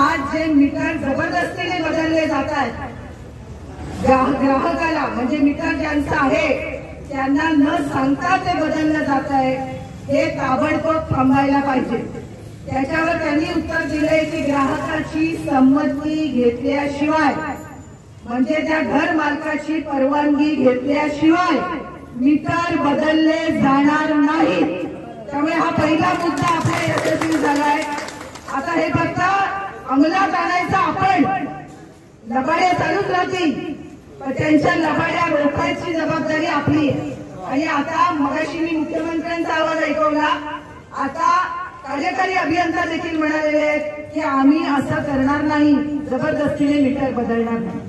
आज जे मीटर जबरदस्तीने बदलले जात आहेत ग्राहकाला म्हणजे मीटर ज्यांचं आहे त्यांना न सांगता ते बदललं जात आहे हे ताबडतोब थांबायला पाहिजे. त्याच्यावर त्यांनी उत्तर दिलंय की ग्राहकाची संमती घेतल्याशिवाय म्हणजे त्या घर मालकाची परवानगी घेतल्याशिवाय मीटर बदलले जाणार नाही त्यामुळे हा पहिला मुद्दा आपल्या यशस्वी झालाय. अंमलात आणायचा आपण. लबाड्या चालूच राहतील पण त्यांच्या लबाड्या रोखायची जबाबदारी आपली आहे. आणि आता मगाशी मी मुख्यमंत्र्यांचा आवाज ऐकवला. आता कार्यकारी अभियंता देखील म्हणालेले आहेत की आम्ही असं करणार नाही. जबरदस्तीने मीटर बदलणार नाही.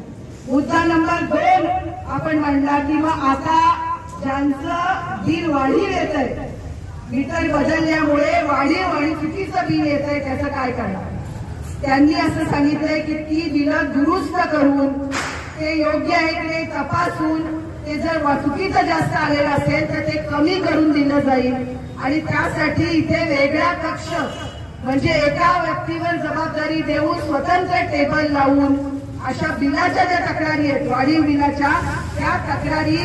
मुद्दा नंबर दोन आपण मांडला की मग आता ज्यांचं बिल वाढीव येत आहे मीटर बदलल्यामुळे वाढीव आणि चुकीचं बिल येत आहे त्याचं काय करणार? त्यांनी असं सांगितलंय की ती बिलं दुरुस्त करून ते योग्य आहे ते तपासून ते जर वा- चुकीचं जास्त आलेलं असेल तर ते कमी करून दिलं जाईल. आणि त्यासाठी इथे वेगळा कक्ष म्हणजे एका व्यक्तीवर जबाबदारी देऊन स्वतंत्र टेबल लावून अशा बिलाच्या ज्या तक्रारी आहेत वाढीव बिलाच्या त्या तक्रारी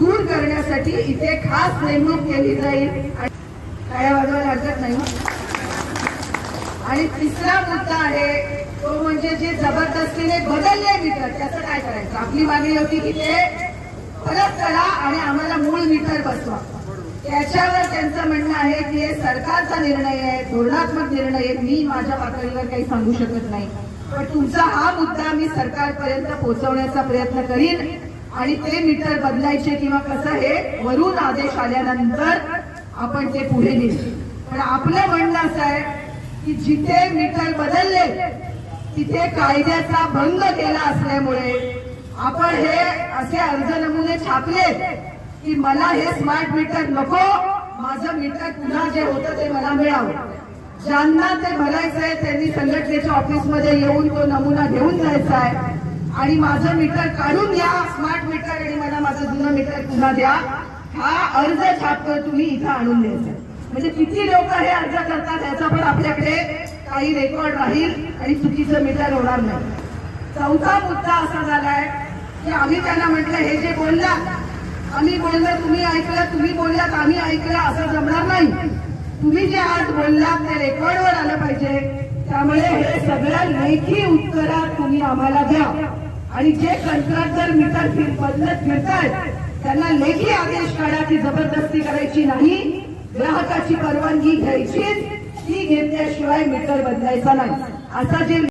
दूर करण्यासाठी इथे खास नेमणूक केली जाईल. आणि काय वाजवायला हरकत नाही आणि तिसरा मुद्दा आहे तो म्हणजे जे जबरदस्तीने बदलले मीटर त्याचं काय करायचं? आपली मागणी होती की ते परत करा आणि आम्हाला मूळ मीटर बसवा. त्याच्यावर त्यांचं म्हणणं आहे की हे सरकारचा निर्णय आहे धोरणात्मक निर्णय आहे. मी माझ्या पातळीवर काही सांगू शकत नाही. पण तुमचा हा मुद्दा मी सरकारपर्यंत पोहोचवण्याचा प्रयत्न करीन आणि ते मीटर बदलायचे किंवा कसं हे वरून आदेश आल्यानंतर आपण ते पुढे नेऊ. पण आपलं म्हणणं असं आहे की जिथे मीटर बदलले तिथे कायद्याचा भंग केला असल्यामुळे आपण हे असे अर्ज नमुने छापले की मला हे स्मार्ट मीटर नको माझं मीटर पुन्हा जे होतं ते मला मिळावं. ज्यांना ते भरायचंय त्यांनी संघटनेच्या ऑफिसमध्ये येऊन तो नमुना घेऊन जायचा आहे आणि माझं मीटर काढून घ्या स्मार्ट मीटर आणि मला माझं जुनं मीटर पुन्हा द्या. हा अर्ज छापतो तुम्ही इथं आणून द्यायचा म्हणजे किती लोक हे अर्ज करतात याचा आपल्याकडे काही रेकॉर्ड राहील आणि चुकीचं मीटर होणार नाही. चौथा मुद्दा असा झालाय की आम्ही त्यांना म्हटलं हे जे बोललात आम्ही बोललं तुम्ही ऐकलं तुम्ही बोललात आम्ही ऐकलं असं जमणार नाही. तुम्ही जे आज बोललात ते रेकॉर्डवर आलं पाहिजे. त्यामुळे हे सगळ्या लेखी उत्तरात तुम्ही आम्हाला द्या. आणि जे कंत्राटदार मीटर फिर बदलत फिरतायत त्यांना लेखी आदेश काढा की जबरदस्ती करायची नाही. ग्राहकाची परवानगी घ्यायचीच ती घेतल्याशिवाय मीटर बदलायचा नाही. असा जे